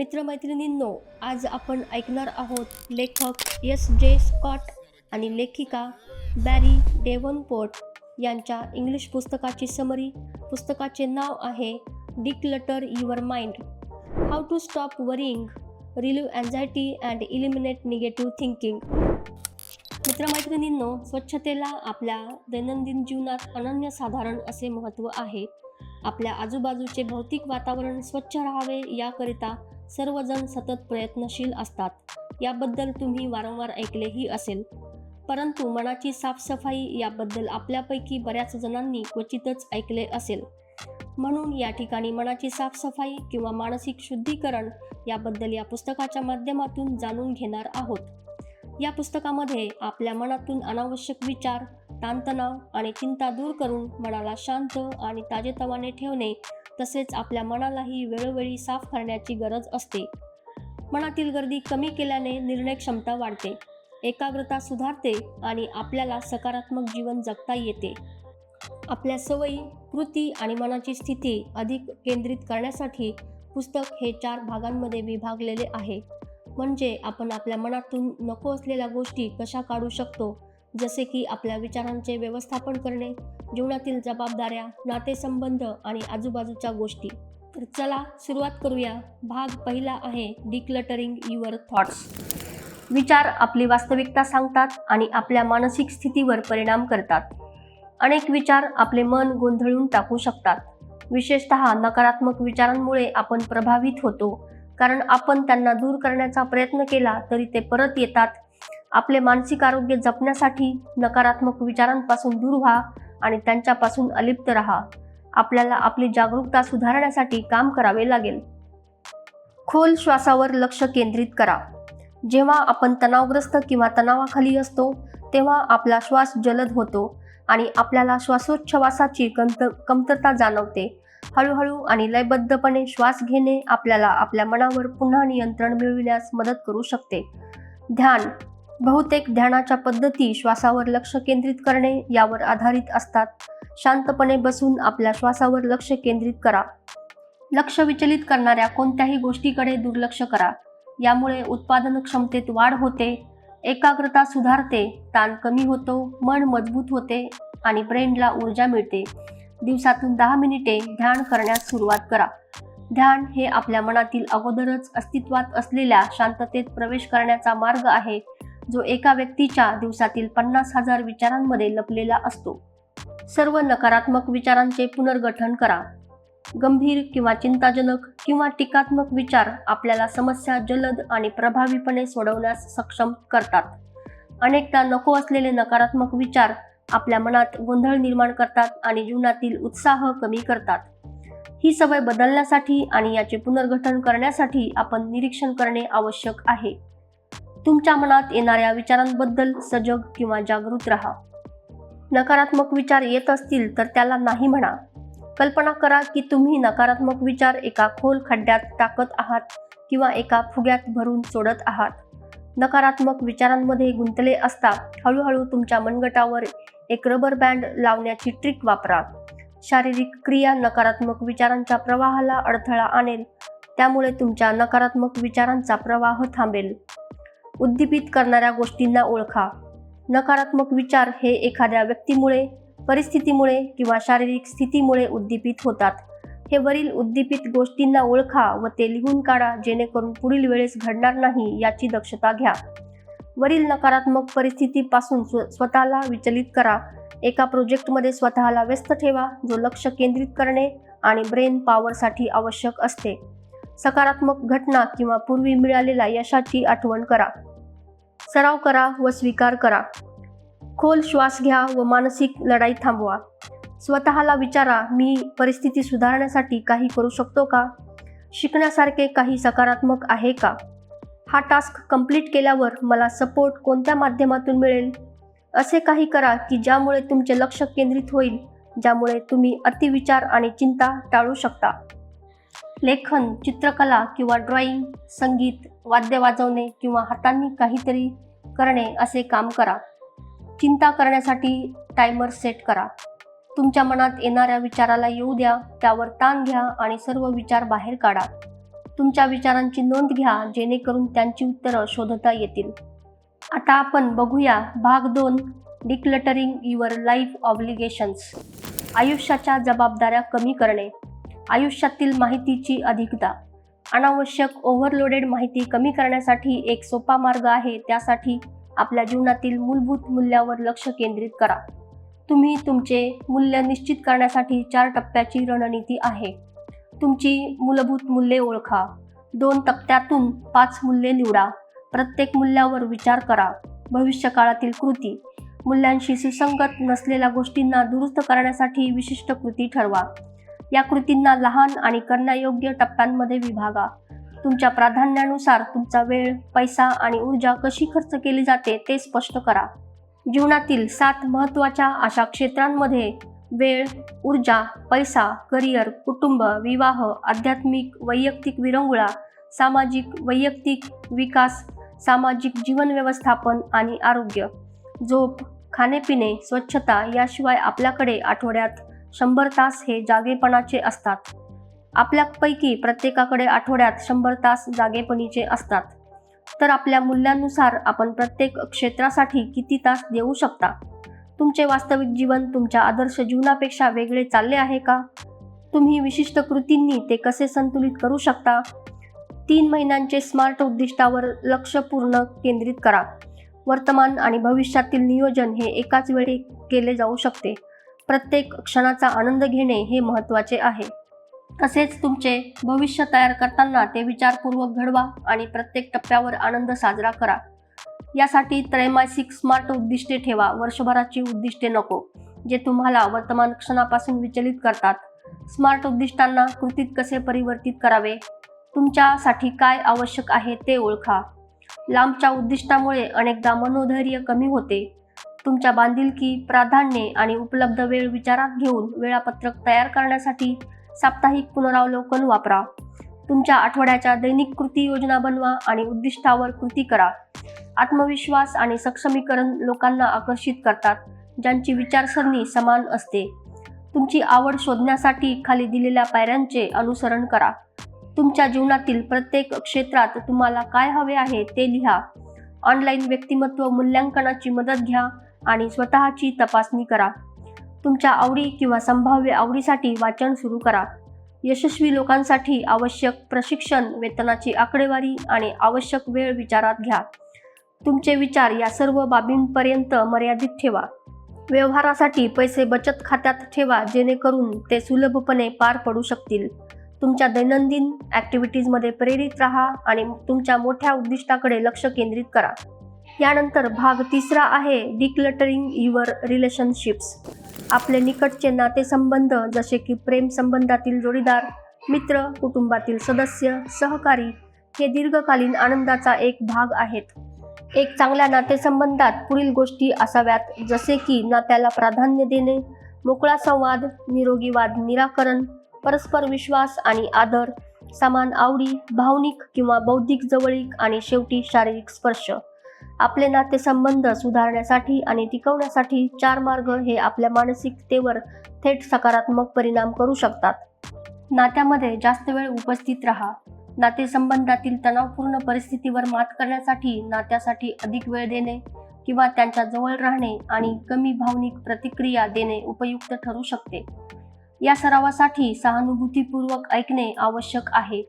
मित्रमैत्रिणींनो आज आपण ऐकणार आहोत लेखक एस जे स्कॉट आणि लेखिका बॅरी डेव्हनपोर्ट यांच्या इंग्लिश पुस्तकाची समरी पुस्तकाचे नाव आहे declutter your mind how to stop worrying relieve anxiety and eliminate negative thinking मित्रमैत्रिणींनो स्वच्छतेला आपल्या दैनंदिन जीवनात अनन्यसाधारण असे महत्त्व आहे. आपल्या आजूबाजूचे भौतिक वातावरण स्वच्छ राहावे याकरिता सर्वजण सतत प्रयत्नशील असतात. याबद्दल तुम्ही वारंवार ऐकलेही असेल. परंतु मनाची साफसफाई याबद्दल आपल्यापैकी बऱ्याच जणांनी क्वचितच ऐकले असेल. म्हणून या ठिकाणी मनाची साफसफाई किंवा मानसिक शुद्धीकरण याबद्दल या पुस्तकाच्या माध्यमातून जाणून घेणार आहोत. या पुस्तकामध्ये आपल्या मनातून अनावश्यक विचार ताणतणाव आणि चिंता दूर करून मनाला शांत आणि ताजेतवाने ठेवणे तसेच आपल्या मनालाही वेळोवेळी साफ करण्याची गरज असते. मनातील गर्दी कमी केल्याने निर्णय क्षमता वाढते. एकाग्रता सुधारते आणि आपल्याला सकारात्मक जीवन जगता येते. आपल्या सवयी कृती आणि मनाची स्थिती अधिक केंद्रित करण्यासाठी पुस्तक हे चार भागांमध्ये विभागलेले आहे. म्हणजे आपण आपल्या मनातून नको असलेल्या गोष्टी कशा काढू शकतो? जसे की आपल्या विचारांचे व्यवस्थापन करणे जीवनातील जबाबदाऱ्या नातेसंबंध आणि आजूबाजूच्या गोष्टी. तर चला सुरुवात करूया. भाग पहिला आहे डिक्लटरिंग युअर थॉट्स विचार आपली वास्तविकता सांगतात आणि आपल्या मानसिक स्थितीवर परिणाम करतात. अनेक विचार आपले मन गोंधळून टाकू शकतात. विशेषत नकारात्मक विचारांमुळे आपण प्रभावित होतो. कारण आपण त्यांना दूर करण्याचा प्रयत्न केला तरी ते परत येतात आपले मानसिक आरोग्य जपण्यासाठी नकारात्मक विचारांपासून दूर व्हा आणि त्यांच्यापासून अलिप्त राहा. आपल्याला आपली जागरूकता सुधारण्यासाठी काम करावे लागेल. खोल श्वासावर लक्ष केंद्रित करा. जेव्हा आपण तणावग्रस्त किंवा तणावाखाली असतो तेव्हा आपला श्वास जलद होतो आणि आपल्याला श्वासोच्छवासाची कमत कमतरता जाणवते. हळूहळू आणि लयबद्धपणे श्वास घेणे आपल्याला आपल्या मनावर पुन्हा नियंत्रण मिळविण्यास मदत करू शकते. ध्यान बहुतेक ध्यानाच्या पद्धती श्वासावर लक्ष केंद्रित करणे यावर आधारित असतात. शांतपणे बसून आपल्या श्वासावर लक्ष केंद्रित करा. लक्ष विचलित करणाऱ्या कोणत्याही गोष्टीकडे दुर्लक्ष करा. यामुळे उत्पादन क्षमतेत वाढ होते एकाग्रता सुधारते ताण कमी होतो मन मजबूत होते आणि ब्रेनला ऊर्जा मिळते. दिवसातून दहा मिनिटे ध्यान करण्यास सुरुवात करा. ध्यान हे आपल्या मनातील अगोदरच अस्तित्वात असलेल्या शांततेत प्रवेश करण्याचा मार्ग आहे. जो एका व्यक्तीच्या दिवसातील पन्नास हजार विचारांमध्ये लपलेला असतो. सर्व नकारात्मक विचारांचे पुनर्गठन करा. गंभीर किंवा चिंताजनक किंवा टीकात्मक विचार आपल्याला समस्या जलद आणि प्रभावीपणे सोडवण्यास सक्षम करतात. अनेकदा नको असलेले नकारात्मक विचार आपल्या मनात गोंधळ निर्माण करतात आणि जीवनातील उत्साह कमी करतात. ही सवय बदलण्यासाठी आणि याचे पुनर्गठन करण्यासाठी आपण निरीक्षण करणे आवश्यक आहे. तुमच्या मनात येणाऱ्या विचारांबद्दल सजग किंवा जागृत राहा. नकारात्मक विचार येत असतील तर त्याला नाही म्हणा. कल्पना करा की तुम्ही नकारात्मक विचार एका खोल खड्ड्यात टाकत आहात किंवा एका फुग्यात भरून सोडत आहात. नकारात्मक विचारांमध्ये गुंतले असता हळूहळू तुमच्या मनगटावर एक रबर बँड लावण्याची ट्रिक वापरा. शारीरिक क्रिया नकारात्मक विचारांच्या प्रवाहाला अडथळा आणेल. त्यामुळे तुमच्या नकारात्मक विचारांचा प्रवाह थांबेल. उद्दीपित करणाऱ्या गोष्टींना ओळखा. नकारात्मक विचार हे एखाद्या व्यक्तीमुळे परिस्थितीमुळे किंवा शारीरिक स्थितीमुळे उद्दीपित होतात. हे वरील उद्दीपित गोष्टींना ओळखा व ते लिहून काढा जेणेकरून पुढील वेळेस घडणार नाही याची दक्षता घ्या. वरील नकारात्मक परिस्थितीपासून स्व स्वतःला विचलित करा. एका प्रोजेक्टमध्ये स्वतःला व्यस्त ठेवा जो लक्ष केंद्रित करणे आणि ब्रेन पॉवरसाठी आवश्यक असते. सकारात्मक घटना किंवा पूर्वी मिळालेल्या यशाची आठवण करा. सराव करा व स्वीकार करा. खोल श्वास घ्या व मानसिक लढाई थांबवा. स्वतःला विचारा मी परिस्थिती सुधारण्यासाठी काही करू शकतो का? शिकण्यासारखे काही सकारात्मक आहे का? हा टास्क कंप्लीट केल्यावर मला सपोर्ट कोणत्या माध्यमातून मिळेल? असे काही करा की ज्यामुळे तुमचे लक्ष केंद्रित होईल ज्यामुळे तुम्ही अतिविचार आणि चिंता टाळू शकता. लेखन चित्रकला किंवा ड्रॉइंग संगीत वाद्य वाजवणे किंवा हातांनी काहीतरी करणे असे काम करा. चिंता करण्यासाठी टायमर सेट करा. तुमच्या मनात येणाऱ्या विचाराला येऊ द्या त्यावर ताण घ्या आणि सर्व विचार बाहेर काढा. तुमच्या विचारांची नोंद घ्या जेणेकरून त्यांची उत्तरं शोधता येतील. आता आपण बघूया भाग दोन डिक्लटरिंग युअर लाईफ ऑब्लिगेशन्स आयुष्याच्या जबाबदाऱ्या कमी करणे. आयुष्यातील माहितीची अधिकता. अनावश्यक ओव्हरलोडेड माहिती कमी करण्यासाठी एक सोपा मार्ग आहे. त्यासाठी आपल्या जीवनातील मूलभूत मूल्यावर लक्ष केंद्रित करा. तुम्ही तुमचे मूल्य निश्चित करण्यासाठी चार टप्प्याची रणनीती आहे. तुमची मूलभूत मूल्ये ओळखा. दोन टप्प्यातून पाच मूल्ये निवडा. प्रत्येक मूल्यावर विचार करा. भविष्यकाळातील कृती. मूल्यांशी सुसंगत नसलेल्या गोष्टींना दुरुस्त करण्यासाठी विशिष्ट कृती ठरवा. या कृतींना लहान आणि करण्यायोग्य टप्प्यांमध्ये विभागा. तुमच्या प्राधान्यानुसार तुमचा वेळ पैसा आणि ऊर्जा कशी खर्च केली जाते ते स्पष्ट करा. जीवनातील सात महत्त्वाच्या अशा क्षेत्रांमध्ये वेळ ऊर्जा पैसा करिअर कुटुंब विवाह आध्यात्मिक वैयक्तिक विरंगुळा सामाजिक वैयक्तिक विकास सामाजिक जीवन व्यवस्थापन आणि आरोग्य झोप खाणेपिणे स्वच्छता याशिवाय आपल्याकडे आठवड्यात शंभर तास हे जागेपणाचे असतात. आपल्यापैकी प्रत्येकाकडे आठवड्यात शंभर तास जागेपणीचे असतात. तर आपल्या मूल्यांनुसार आपण प्रत्येक क्षेत्रासाठी किती तास देऊ शकता? तुमचे वास्तविक जीवन तुमच्या आदर्श जीवनापेक्षा वेगळे चालले आहे का? तुम्ही विशिष्ट कृतींनी ते कसे संतुलित करू शकता? तीन महिन्यांचे स्मार्ट उद्दिष्टावर लक्ष पूर्ण केंद्रित करा. वर्तमान आणि भविष्यातील नियोजन हे एकाच वेळी केले जाऊ शकते. प्रत्येक क्षणाचा आनंद घेणे हे महत्त्वाचे आहे. तसेच तुमचे भविष्य तयार करताना ते विचारपूर्वक घडवा आणि प्रत्येक टप्प्यावर आनंद साजरा करा. यासाठी त्रैमासिक स्मार्ट उद्दिष्टे ठेवा. वर्षभराची उद्दिष्टे नको जे तुम्हाला वर्तमान क्षणापासून विचलित करतात. स्मार्ट उद्दिष्टांना कृतीत कसे परिवर्तित करावे? तुमच्यासाठी काय आवश्यक आहे ते ओळखा. लांबच्या उद्दिष्टामुळे अनेकदा मनोधैर्य कमी होते. तुमच्या बांधिलकी प्राधान्ये आणि उपलब्ध वेळ विचारात घेऊन वेळापत्रक तयार करण्यासाठी साप्ताहिक पुनरावलोकन वापरा. तुमच्या आठवड्याच्या दैनिक कृती योजना बनवा आणि उद्दिष्टावर कृती करा. आत्मविश्वास आणि सक्षमीकरण लोकांना आकर्षित करतात ज्यांची विचारसरणी समान असते. तुमची आवड शोधण्यासाठी खाली दिलेल्या पायऱ्यांचे अनुसरण करा. तुमच्या जीवनातील प्रत्येक क्षेत्रात तुम्हाला काय हवे आहे ते लिहा. ऑनलाईन व्यक्तिमत्व मूल्यांकनाची मदत घ्या. आणि स्वतःची तपासणी करा. तुमच्या आवडी किंवा संभाव्य आवडीसाठी वाचन सुरू करा. यशस्वी लोकांसाठी आवश्यक प्रशिक्षण वेतनाची आकडेवारी आणि आवश्यक वेळ विचारात घ्या. तुमचे विचार या सर्व बाबींपर्यंत मर्यादित ठेवा. व्यवहारासाठी पैसे बचत खात्यात ठेवा जेणेकरून ते सुलभपणे पार पडू शकतील. तुमच्या दैनंदिन ॲक्टिव्हिटीजमध्ये प्रेरित राहा आणि तुमच्या मोठ्या उद्दिष्टाकडे लक्ष केंद्रित करा. यानंतर भाग तिसरा आहे डिक्लटरिंग युअर रिलेशनशिप्स आपले निकटचे नातेसंबंध जसे की प्रेम संबंधातील जोडीदार मित्र कुटुंबातील सदस्य सहकारी हे दीर्घकालीन आनंदाचा एक भाग आहेत. एक चांगल्या नातेसंबंधात पुढील गोष्टी असाव्यात जसे की नात्याला प्राधान्य देणे मोकळा संवाद निरोगी वाद निराकरण परस्पर विश्वास आणि आदर समान आवडी भावनिक किंवा बौद्धिक जवळीक आणि शेवटी शारीरिक स्पर्श. आपले नातेसंबंध सुधारण्यासाठी आणि टिकवण्यासाठी चार मार्ग हे आपल्या मानसिकतेवर थेट सकारात्मक परिणाम करू शकतात. नात्यामध्ये जास्त वेळ उपस्थित राहा. नातेसंबंधातील तणावपूर्ण परिस्थितीवर मात करण्यासाठी नात्यासाठी अधिक वेळ देणे किंवा त्यांच्या जवळ राहणे आणि कमी भावनिक प्रतिक्रिया देणे उपयुक्त ठरू शकते. या सरावासाठी सहानुभूतीपूर्वक ऐकणे आवश्यक आहे.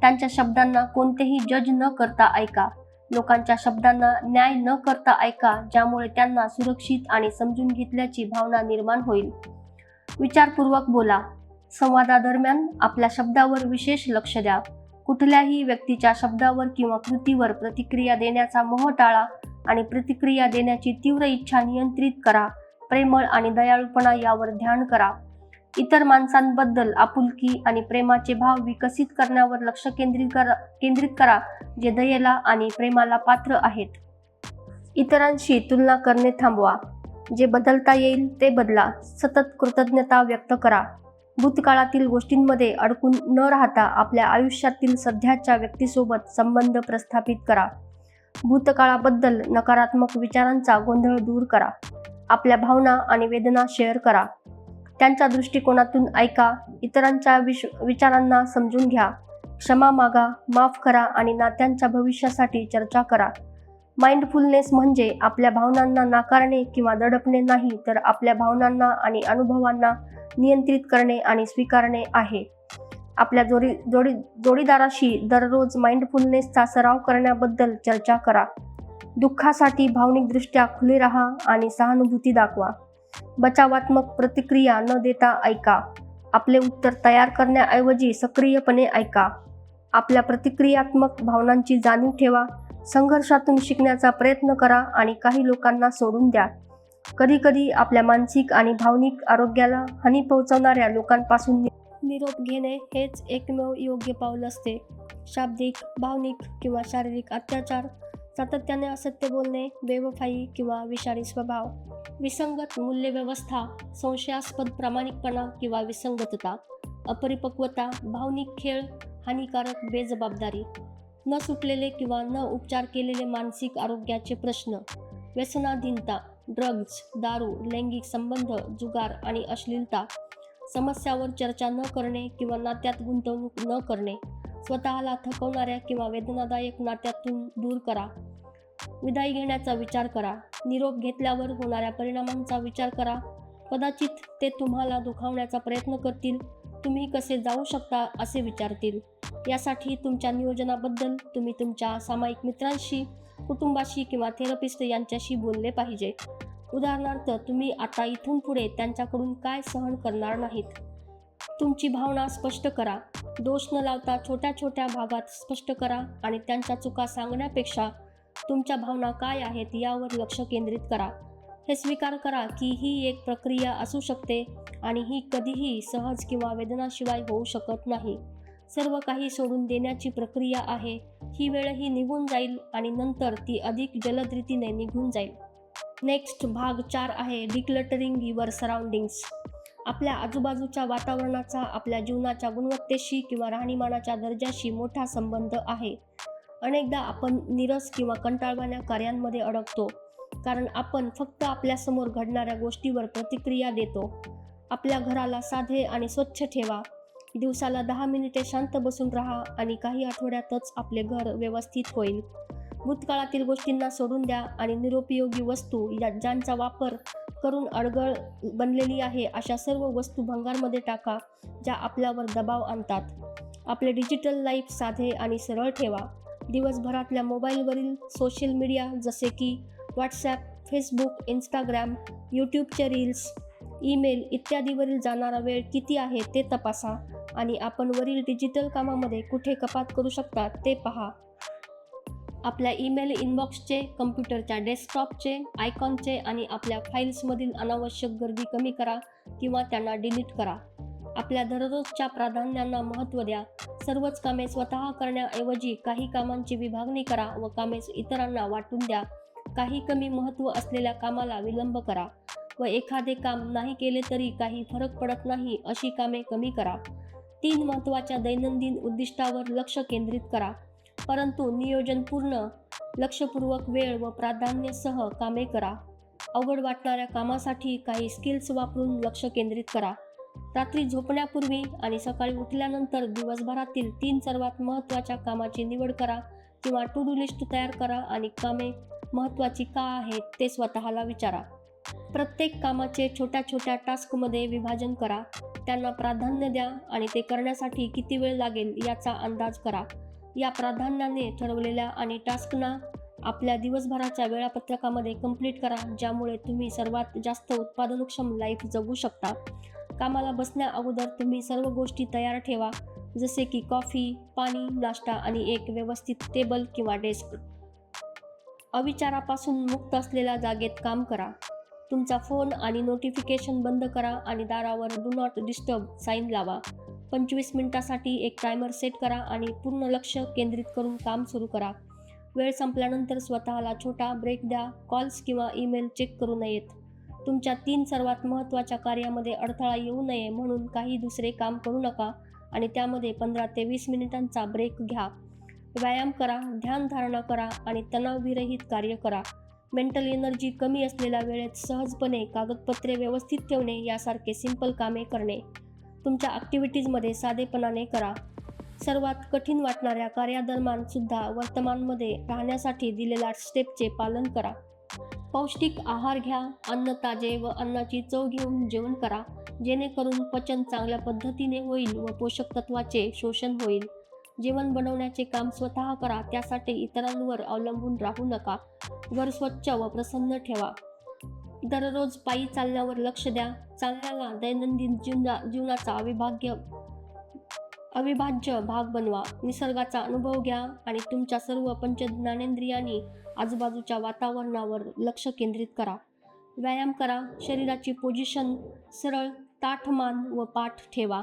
त्यांच्या शब्दांना कोणतेही जज न करता ऐका. लोकांच्या शब्दांना न्याय न करता ऐका ज्यामुळे त्यांना सुरक्षित आणि समजून घेतल्याची भावना निर्माण होईल. विचारपूर्वक बोला. संवादादरम्यान आपल्या शब्दावर विशेष लक्ष द्या. कुठल्याही व्यक्तीच्या शब्दावर किंवा कृतीवर प्रतिक्रिया देण्याचा मोह टाळा आणि प्रतिक्रिया देण्याची तीव्र इच्छा नियंत्रित करा. प्रेमळ आणि दयाळूपणा यावर ध्यान करा. इतर माणसांबद्दल आपुलकी आणि प्रेमाचे भाव विकसित करण्यावर लक्ष केंद्रित करा केंद्रित करा जे दयेला आणि प्रेमाला पात्र आहेत. इतरांशी तुलना करणे थांबवा. जे बदलता येईल ते बदला. सतत कृतज्ञता व्यक्त करा. भूतकाळातील गोष्टींमध्ये अडकून न राहता आपल्या आयुष्यातील सध्याच्या व्यक्तीसोबत संबंध प्रस्थापित करा. भूतकाळाबद्दल नकारात्मक विचारांचा गोंधळ दूर करा. आपल्या भावना आणि वेदना शेअर करा. त्यांच्या दृष्टिकोनातून ऐका इतरांच्या विश विचारांना समजून घ्या. क्षमा मागा माफ करा आणि नात्यांच्या भविष्यासाठी चर्चा करा. माइंडफुलनेस म्हणजे आपल्या भावनांना नाकारणे किंवा दडपणे नाही तर आपल्या भावनांना आणि अनुभवांना नियंत्रित करणे आणि स्वीकारणे आहे. आपल्या जोडी जोडी जोडीदाराशी दररोज माइंडफुलनेसचा सराव करण्याबद्दल चर्चा करा. दुःखासाठी भावनिकदृष्ट्या खुले राहा आणि सहानुभूती दाखवा. बचावात्मक प्रतिक्रिया न देता ऐका. आपले उत्तर तयार करण्याऐवजी सक्रियपणे ऐका. आपल्या प्रतिक्रियात्मक भावनांची जाणीव ठेवा. संघर्षातून शिकण्याचा प्रयत्न करा आणि काही लोकांना सोडून द्या. कधीकधी आपल्या मानसिक आणि भावनिक आरोग्याला हानी पोहोचवणाऱ्या लोकांपासून निरोप घेणे हेच एकमेव योग्य पाऊल असते. शाब्दिक भावनिक किंवा शारीरिक अत्याचार सातत्याने असत्य बोलणे बेवफाई किंवा विषारी स्वभाव विसंगत मूल्यव्यवस्था संशयास्पद प्रामाणिकपणा किंवा विसंगतता अपरिपक्वता भावनिक खेळ हानिकारक बेजबाबदारी न सुटलेले किंवा न उपचार केलेले मानसिक आरोग्याचे प्रश्न व्यसनाधीनता ड्रग्ज दारू लैंगिक संबंध जुगार आणि अश्लीलता समस्यावर चर्चा न करणे किंवा नात्यात गुंतवणूक न करणे स्वतःला थकवणाऱ्या किंवा वेदनादायक नात्यातून दूर करा. विदाई घेण्याचा विचार करा. निरोप घेतल्यावर होणाऱ्या परिणामांचा विचार करा. कदाचित ते तुम्हाला दुखावण्याचा प्रयत्न करतील. तुम्ही कसे जाऊ शकता असे विचारतील. यासाठी तुमच्या नियोजनाबद्दल तुम्ही तुमच्या सामायिक मित्रांशी कुटुंबाशी किंवा थेरपिस्ट यांच्याशी बोलले पाहिजे. उदाहरणार्थ तुम्ही आता इथून पुढे त्यांच्याकडून काय सहन करणार नाहीत? तुमची भावना स्पष्ट करा. दोष न लावता छोट्या छोट्या भागात स्पष्ट करा आणि त्यांच्या चुका सांगण्यापेक्षा तुमच्या भावना काय आहेत यावर लक्ष केंद्रित करा. हे स्वीकार करा की ही एक प्रक्रिया असू शकते आणि ही कधीही सहज किंवा वेदनाशिवाय होऊ शकत नाही. सर्व काही सोडून देण्याची प्रक्रिया आहे. ही वेळही निघून जाईल आणि नंतर ती अधिक जलद रीतीने निघून जाईल. नेक्स्ट भाग चार आहे डिक्लटरिंग युअर सराउंडिंग्स. आपल्या आजूबाजूच्या वातावरणाचा आपल्या जीवनाच्या गुणवत्तेशी किंवा राहणीमानाच्या दर्जाशी मोठा संबंध आहे. अनेकदा आपण निरस किंवा कंटाळवाण्या कार्यांमध्ये अडकतो कारण आपण फक्त आपल्यासमोर घडणाऱ्या गोष्टीवर प्रतिक्रिया देतो. आपल्या घराला साधे आणि स्वच्छ ठेवा. दिवसाला दहा मिनिटे शांत बसून राहा आणि काही आठवड्यातच आपले घर व्यवस्थित होईल. भूतकाळातील गोष्टींना सोडून द्या आणि निरुपयोगी वस्तू या ज्यांचा वापर करून अडगळ बनलेली आहे अशा सर्व वस्तू भंगारमध्ये टाका ज्या आपल्यावर दबाव आणतात. आपले डिजिटल लाईफ साधे आणि सरळ ठेवा. दिवसभरातल्या मोबाईलवरील सोशल मीडिया जसे की व्हॉट्सॲप फेसबुक इंस्टाग्राम यूट्यूबचे रील्स ईमेल इत्यादीवरील जाणारा वेळ किती आहे ते तपासा आणि आपण वरील डिजिटल कामामध्ये कुठे कपात करू शकता ते पहा. आपल्या ईमेल इनबॉक्सचे कम्प्युटरच्या डेस्कटॉपचे आयकॉनचे आणि आपल्या फाईल्समधील अनावश्यक गर्दी कमी करा किंवा त्यांना डिलीट करा. आपल्या दररोजच्या प्राधान्यांना महत्त्व द्या. सर्वच कामे स्वतः करण्याऐवजी काही कामांची विभागणी करा व कामे इतरांना वाटून द्या. काही कमी महत्त्व असलेल्या कामाला विलंब करा व एखादे काम नाही केले तरी काही फरक पडत नाही अशी कामे कमी करा. तीन महत्त्वाच्या दैनंदिन उद्दिष्टावर लक्ष केंद्रित करा. परंतु नियोजनपूर्ण लक्षपूर्वक वेळ व प्राधान्यसह कामे करा. अवघड वाटणाऱ्या कामासाठी काही स्किल्स वापरून लक्ष केंद्रित करा. रात्री झोपण्यापूर्वी आणि सकाळी उठल्यानंतर दिवसभरातील तीन सर्वात महत्त्वाच्या कामाची निवड करा किंवा टू डू लिस्ट तयार करा आणि कामे महत्त्वाची का आहेत ते स्वतःला विचारा. प्रत्येक कामाचे छोट्या छोट्या टास्कमध्ये विभाजन करा. त्यांना प्राधान्य द्या आणि ते करण्यासाठी किती वेळ लागेल याचा अंदाज करा. या प्राधान्याने ठरवलेल्या आणि टास्कना आपल्या दिवसभराच्या वेळापत्रकामध्ये कंप्लीट करा ज्यामुळे तुम्ही सर्वात जास्त उत्पादनक्षम लाईफ जगू शकता. कामाला बसण्या अगोदर तुम्ही सर्व गोष्टी तयार ठेवा जसे की कॉफी पाणी नाश्ता आणि एक व्यवस्थित टेबल किंवा डेस्क अविचारापासून मुक्त असलेल्या जागेत काम करा. तुमचा फोन आणि नोटिफिकेशन बंद करा आणि दारावर डू नॉट डिस्टर्ब साईन लावा. पंचवीस मिनिटासाठी एक टायमर सेट करा आणि पूर्ण लक्ष केंद्रित करून काम सुरू करा. वेळ संपल्यानंतर स्वतःला छोटा ब्रेक द्या कॉल्स किंवा ईमेल चेक करू नयेत. तुमच्या तीन सर्वात महत्त्वाच्या कार्यामध्ये अडथळा येऊ नये म्हणून काही दुसरे काम करू नका आणि त्यामध्ये पंधरा ते वीस मिनिटांचा ब्रेक घ्या. व्यायाम करा ध्यानधारणा करा आणि तणावविरहित कार्य करा. मेंटल एनर्जी कमी असलेल्या वेळेत सहजपणे कागदपत्रे व्यवस्थित ठेवणे यासारखे सिंपल कामे करणे. तुमच्या ॲक्टिव्हिटीजमध्ये साधेपणाने करा. सर्वात कठीण वाटणाऱ्या कार्यादरम्यान सुद्धा वर्तमानमध्ये राहण्यासाठी दिलेल्या स्टेपचे पालन करा. पौष्टिक आहार घ्या अन्न ताजे व अन्नाची चव घेऊन जेवण करा. जेणेकरून पचन चांगल्या पद्धतीने होईल व पोषक तत्वाचे शोषण होईल. जेवण बनवण्याचे काम स्वतः करा त्यासाठी इतरांवर अवलंबून राहू नका. घर स्वच्छ व प्रसन्न ठेवा. दररोज पायी चालण्यावर लक्ष द्या. चालण्याला दैनंदिन जीवना जीवनाचा अविभाग्य अविभाज्य भाग बनवा. निसर्गाचा अनुभव घ्या आणि तुमच्या सर्व पंच ज्ञानेंद्रियांनी आजूबाजूच्या वातावरणावर लक्ष केंद्रित करा. व्यायाम करा. शरीराची पोझिशन सरळ ताठमान व पाठ ठेवा.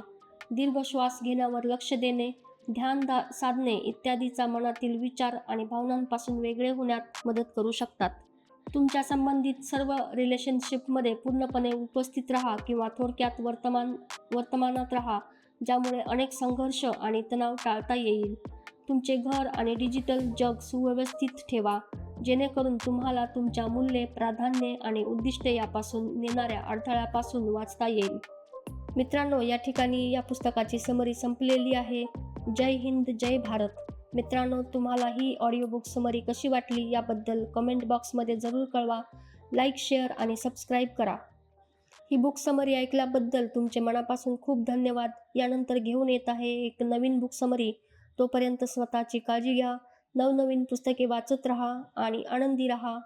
दीर्घ श्वास घेण्यावर लक्ष देणे ध्यान दा साधणे इत्यादीचा मनातील विचार आणि भावनांपासून वेगळे होण्यात मदत करू शकतात. तुमच्या संबंधित सर्व रिलेशनशिपमध्ये पूर्णपणे उपस्थित राहा किंवा थोडक्यात वर्तमान वर्तमानात राहा ज्यामुळे अनेक संघर्ष आणि तणाव टाळता येईल. तुमचे घर आणि डिजिटल जग सुव्यवस्थित ठेवा जेणेकरून तुम्हाला तुमच्या मूल्ये प्राधान्ये आणि उद्दिष्टे यापासून नेणाऱ्या अडथळ्यापासून वाचता येईल. मित्रांनो या ठिकाणी या पुस्तकाची समरी संपलेली आहे. जय हिंद जय भारत. मित्रांनो तुम्हाला ही ऑडिओ बुक समरी कशी वाटली याबद्दल कमेंट बॉक्समध्ये जरूर कळवा. लाईक शेअर आणि सबस्क्राईब करा. ही बुक समरी ऐकल्याबद्दल तुमचे मनापासून खूप धन्यवाद. यानंतर घेऊन येत आहे एक नवीन बुक समरी तोपर्यंत स्वतःची काळजी घ्या. नवनवीन पुस्तके वाचत राहा आणि आनंदी राहा.